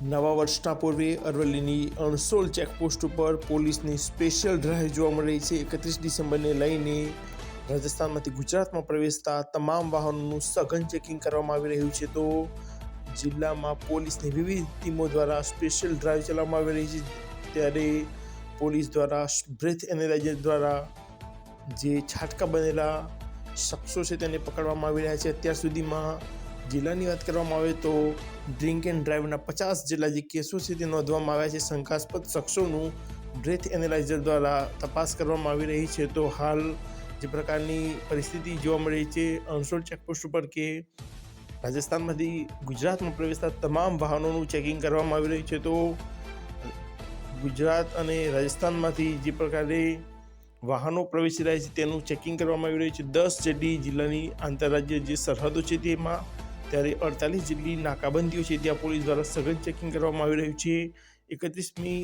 નવા વર્ષના પૂર્વે અરવલ્લીની અણસોલ ચેકપોસ્ટ ઉપર પોલીસની સ્પેશિયલ ડ્રાઈવ જોવા મળી રહી છે. એકત્રીસ ડિસેમ્બરને લઈને રાજસ્થાનમાંથી ગુજરાતમાં પ્રવેશતા તમામ વાહનોનું સઘન ચેકિંગ કરવામાં આવી રહ્યું છે. તો જિલ્લામાં પોલીસની વિવિધ ટીમો દ્વારા સ્પેશિયલ ડ્રાઈવ ચલાવવામાં આવી રહી છે. ત્યારે પોલીસ દ્વારા બ્રેથ એનાલાઇઝર દ્વારા જે છાટકા બનેલા શખ્સો છે તેને પકડવામાં આવી રહ્યા છે. અત્યાર સુધીમાં જિલ્લાની વાત કરવામાં આવે તો ડ્રિંક એન્ડ ડ્રાઈવના પચાસ જેટલા જે કેસો છે તે નોંધવામાં આવ્યા છે. શંકાસ્પદ શખ્સોનું બ્રેથ એનાલાઇઝર દ્વારા તપાસ કરવામાં આવી રહી છે. તો હાલ જે પ્રકારની પરિસ્થિતિ જોવા મળી છે, અણસોલ ચેકપોસ્ટ ઉપર કે રાજસ્થાનમાંથી ગુજરાતમાં પ્રવેશતા તમામ વાહનોનું ચેકિંગ કરવામાં આવી રહ્યું છે. તો ગુજરાત અને રાજસ્થાનમાંથી જે પ્રકારે વાહનો પ્રવેશી રહ્યા છે તેનું ચેકિંગ કરવામાં આવી રહ્યું છે. દસ જેટલી જિલ્લાની આંતરરાજ્ય જે સરહદો છે તેમાં ત્યારે અડતાલીસ જેટલી નાકાબંધીઓ છે ત્યાં પોલીસ દ્વારા સઘન ચેકિંગ કરવામાં આવી રહ્યું છે. એકત્રીસમી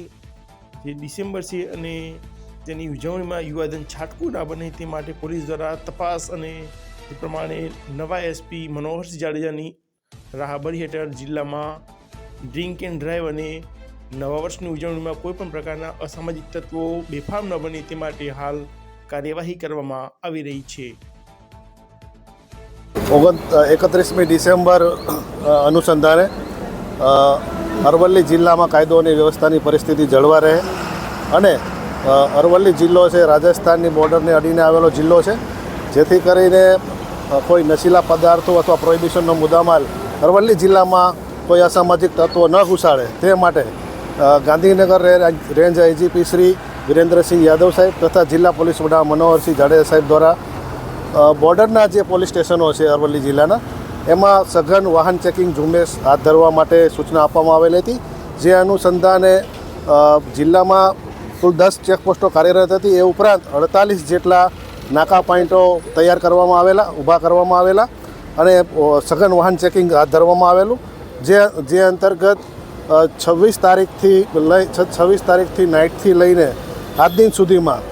જે ડિસેમ્બર છે અને તેની ઉજવણીમાં યુવાધન છાટકું ના બને તે માટે પોલીસ દ્વારા તપાસ અને તે પ્રમાણે નવા એસપી મનોહરસિંહ જાડેજાની રાહબરી હેઠળ જિલ્લામાં ડ્રિંક એન્ડ ડ્રાઈવ અને નવા વર્ષની ઉજવણીમાં કોઈપણ પ્રકારના અસામાજિક તત્વો બેફામ ન બને તે માટે હાલ કાર્યવાહી કરવામાં આવી રહી છે. ઓગણ એકત્રીસમી ડિસેમ્બર અનુસંધાને અરવલ્લી જિલ્લામાં કાયદો અને વ્યવસ્થાની પરિસ્થિતિ જળવા રહે અને અરવલ્લી જિલ્લો છે, રાજસ્થાનની બોર્ડરને અડીને આવેલો જિલ્લો છે, જેથી કરીને કોઈ નશીલા પદાર્થો અથવા પ્રોહિબિશનનો મુદ્દામાલ અરવલ્લી જિલ્લામાં કોઈ અસામાજિક તત્વો ન ઘુસાડે. તે માટે ગાંધીનગર રેન્જ આઈજીપી શ્રી વિરેન્દ્રસિંહ યાદવ સાહેબ તથા જિલ્લા પોલીસ વડા મનોહરસિંહ જાડેજા સાહેબ દ્વારા બોર્ડરના જે પોલીસ સ્ટેશનો છે અરવલ્લી જિલ્લાના, એમાં સઘન વાહન ચેકિંગ ઝુંબેશ હાથ ધરવા માટે સૂચના આપવામાં આવેલી હતી. જે અનુસંધાને જિલ્લામાં કુલ દસ ચેકપોસ્ટો કાર્યરત હતી. એ ઉપરાંત અડતાલીસ જેટલા નાકા પોઈન્ટો તૈયાર કરવામાં આવેલા, ઊભા કરવામાં આવેલા અને સઘન વાહન ચેકિંગ હાથ ધરવામાં આવેલું. જે જે અંતર્ગત છવ્વીસ તારીખથી લઈ છવ્વીસ તારીખથી નાઇટથી લઈને આજ દિન સુધીમાં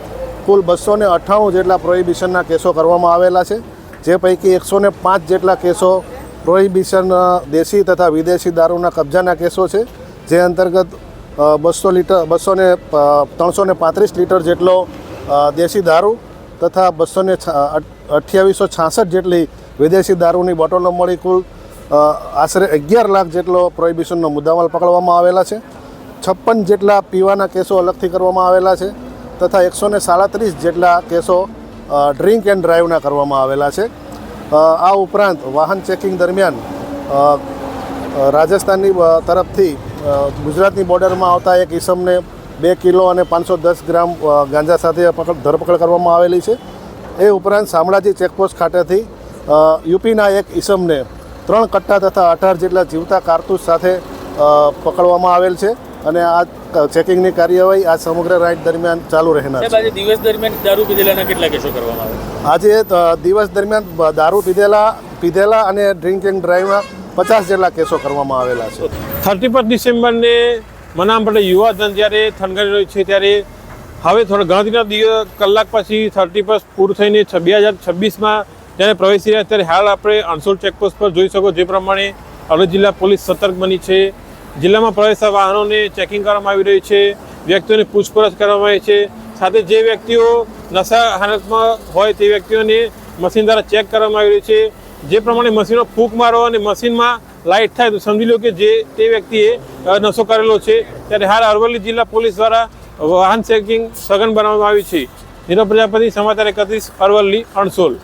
કુલ બસો ને અઠ્ઠાણું જેટલા પ્રોહિબિશનના કેસો કરવામાં આવેલા છે, જે પૈકી એકસો ને પાંચ જેટલા કેસો પ્રોહિબિશન દેશી તથા વિદેશી દારૂના કબજાના કેસો છે, જે અંતર્ગત બસો લીટર બસો ને ત્રણસો ને પાંત્રીસ લીટર જેટલો દેશી દારૂ તથા બસો ને અઠ્યાવીસો છાસઠ જેટલી વિદેશી દારૂની બોટલો મળી કુલ આશરે અગિયાર લાખ જેટલો પ્રોહિબિશનનો મુદ્દામાલ પકડવામાં આવેલા છે. છપ્પન જેટલા પીવાના કેસો અલગથી કરવામાં આવેલા છે. તથા એકસો ને સાડત્રીસ જેટલા કેસો ડ્રિંક એન્ડ ડ્રાઈવના કરવામાં આવેલા છે. આ ઉપરાંત વાહન ચેકિંગ દરમિયાન રાજસ્થાનની તરફથી ગુજરાતની બોર્ડરમાં આવતા એક ઈસમને બે કિલો અને પાંચસો દસ ગ્રામ ગાંજા સાથે પકડ, ધરપકડ કરવામાં આવેલી છે. એ ઉપરાંત શામળાજી ચેકપોસ્ટ ખાતેથી યુપીના એક ઈસમને ત્રણ કટ્ટા તથા અઢાર જેટલા જીવતા કારતૂસ સાથે પકડવામાં આવેલ છે. અને આ ચેકિંગની કાર્યવાહી આ સમગ્ર રાઇટ દરમિયાન ચાલુ રહેનાર છે. દિવસ દરમિયાન દારૂ પીધેલાના કેટલા કેસો કરવામાં આવે આજે દિવસ દરમિયાન દારૂ પીધેલા પીધેલા અને ડ્રિંક એન્ડ ડ્રાઈવના પચાસ જેટલા કેસો કરવામાં આવેલા છે. થર્ટી ફર્સ્ટ ડિસેમ્બરને મનામ માટે યુવાધન જ્યારે થનગની રહ્યું છે ત્યારે હવે થોડા ગણતરીના દિવસ કલાક પછી થર્ટી ફર્સ્ટ પૂરું થઈને બે હજાર છવ્વીસમાં જ્યારે પ્રવેશી રહ્યા ત્યારે હાલ આપણે અણસોલ ચેકપોસ્ટ પર જોઈ શકો જે પ્રમાણે અરવલ્લી જિલ્લા પોલીસ સતર્ક બની છે. જિલ્લામાં પ્રવેશતા વાહનોને ચેકિંગ કરવામાં આવી રહ્યું છે, વ્યક્તિઓની પૂછપરછ કરવામાં આવી છે. સાથે જે વ્યક્તિઓ નશા હાલતમાં હોય તે વ્યક્તિઓને મશીન દ્વારા ચેક કરવામાં આવી રહ્યું છે. જે પ્રમાણે મશીનો ફૂંક મારો અને મશીનમાં લાઇટ થાય તો સમજી લો કે જે તે વ્યક્તિએ નશો કરેલો છે. ત્યારે હાલ અરવલ્લી જિલ્લા પોલીસ દ્વારા વાહન ચેકિંગ સઘન બનાવવામાં આવ્યું છે. નીરવ પ્રજાપતિ સમાચાર એકત્રીસ અરવલ્લી અણસોલ.